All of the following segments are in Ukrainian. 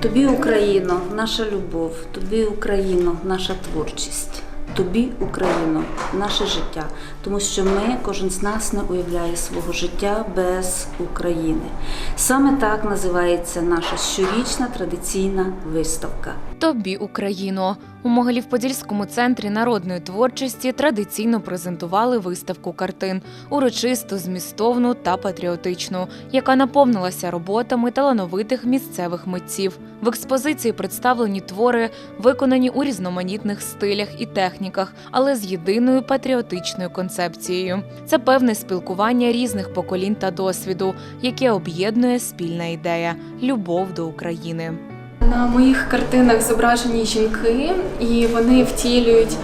Тобі, Україно, наша любов, тобі, Україно, наша творчість. Тобі, Україно, наше життя, тому що ми, кожен з нас не уявляє свого життя без України. Саме так називається наша щорічна традиційна виставка. Тобі Україно у Могилів-Подільському центрі народної творчості традиційно презентували виставку картин урочисту, змістовну та патріотичну, яка наповнилася роботами талановитих місцевих митців. В експозиції представлені твори, виконані у різноманітних стилях і техніках, але з єдиною патріотичною концепцією. Це певне спілкування різних поколінь та досвіду, яке об'єднує спільна ідея любов до України. На моїх картинах зображені жінки, і вони втілюють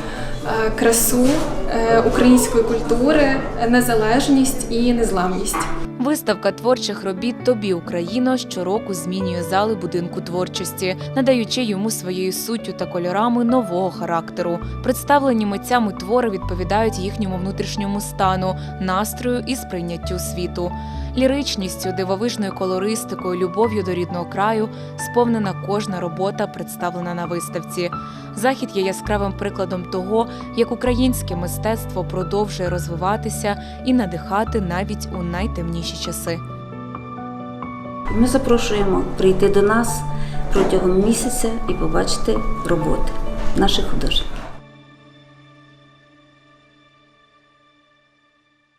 е, красу е, української культури, незалежність і незламність. Виставка творчих робіт Тобі Україно щороку змінює зали будинку творчості, надаючи йому своєю суттю та кольорами нового характеру. Представлені митцями твори відповідають їхньому внутрішньому стану, настрою і сприйняттю світу. Ліричністю, дивовижною колористикою, любов'ю до рідного краю сповнена кожна робота, представлена на виставці. Захід є яскравим прикладом того, як українське мистецтво продовжує розвиватися і надихати навіть у найтемніші часи. Ми запрошуємо прийти до нас протягом місяця і побачити роботи наших художників.